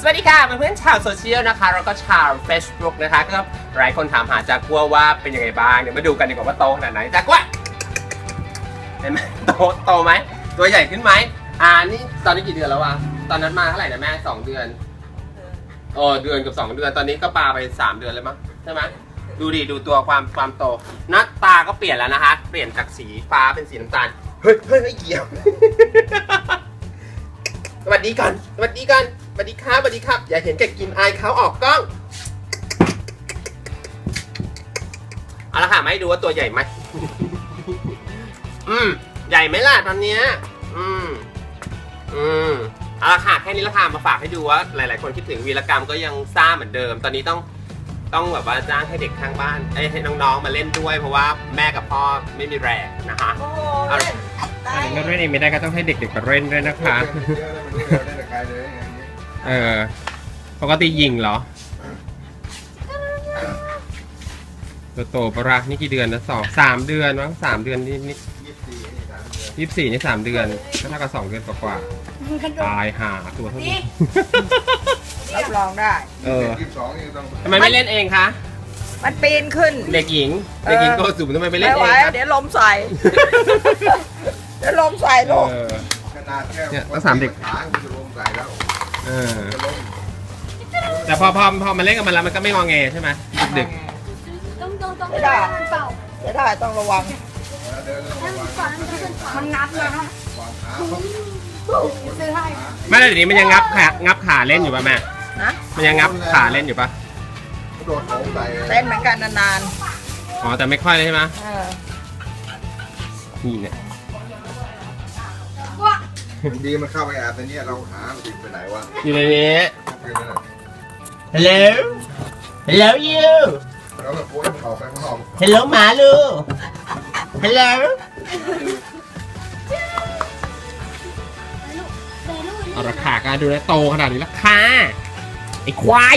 สวัสดีค่ะเพื่อนๆชาวโซเชียลนะคะ แล้วก็ชาว Facebook นะคะ ก็หลายคนถามหาจากกัวว่าเป็นยังไงบ้าง เดี๋ยวมาดูกันดีกว่าว่าโตขนาดไหนจากกัวเห็นไหมโตโตไหม ตัวใหญ่ขึ้นไหมอ่านี่ตอนนี้กี่เดือนแล้ววะตอนนั้นมาเท่าไหร่นะแม่สองเดือนโอ้เดือนกับสองเดือนตอนนี้ก็ปาไปสามเดือนเลยมั้งใช่ไหมดูดิดูตัวความความโตหน้าตาก็เปลี่ยนแล้วนะคะ เปลี่ยนจากสีฟ้าเป็นสีน้ำตาลเฮ้ยเฮ้ยเฮ้ยเหยียบ สวัสดีก่อนสวัสดีก่อนสวัสดีครับสวัสดีครับ อย่าเห็นแก่กินอายเขาออกกล้อง เอาละค่ะมาให้ดูว่าตัวใหญ่ไหม อืม ใหญ่ไหมล่ะตอนเนี้ย อืม อืม เอาละค่ะแค่นี้ละค่ะมาฝากให้ดูว่าหลาย ๆ คนคิดถึงวีรกรรมก็ยังซ่าเหมือนเดิม ตอนนี้ต้อง ต้องแบบว่าจ้างให้เด็กข้างบ้านเอ้ยให้น้องๆมาเล่นด้วย เพราะว่าแม่กับพ่อไม่มีแรงนะคะ โอ้โหเอา เล่นตายก็เล่นเองไม่ได้ก็ต้องให้เด็กๆมาเล่นด้วยนะคะ เยอะแล้วมันเยอะได้แต่ไกลเลยอย่างนี้เออ ปกติยิงเหรอ ตัวโตปะระนี่กี่เดือนนะสองสามเดือนมั้งสามเดือนนี่นี่ยี่สิบสี่นี่สามเดือนยี่สิบสี่นี่สามเดือนก็เท่ากับสองเดือนกว่าๆตายห่าตัวเท่านี้ รับรองได้ เออยี่สิบสองยังต้องทำไมไม่เล่นเองคะ มันปีนขึ้น เด็กหญิงเด็กหญิงโกสุมทำไมไม่เล่นไม่เอไหวงคะเดี๋ยวลมใส่ เดี๋ยวลมใส่ลูกเออ ขนาดแค่เนี่ยต้องสามเด็ก ขามันจะลงใส่แล้วเออ จะล้มแต่พอพอพอมาเล่นกับมันแล้วมันก็ไม่งอแงใช่ไหมดึกต้องต้องต้องไม่ได้เปล่าจะได้ต้องระวัง แล้วเดินระถ้าวัมันงก่อนมันจะเป็นมันงับนะวางขาซื้อให้ ๆไม่แล้วเดี๋ยวนี้มันยังงับขางับขาเล่นอยู่ป่ะแม่ นะมันยังงับขาเล่นอยู่ป่ะโดดโถงใส่เล่นเหมือนกันนานอ๋อแต่ไม่ค่อยเลยใช่ไหมๆเออนี่เนี่ยบางทีมันเข้าไปแอบในเนี้ยเราหามันติดไปไหนวะอยู่ในนี้คือนั่นน่ะ Hello Hello you แล้วก็โค้ยมันออกไปข้างนอก Hello หมาลู Hello เอาราคาการดูแลโตขนาดนี้ราคา ไอ้ควาย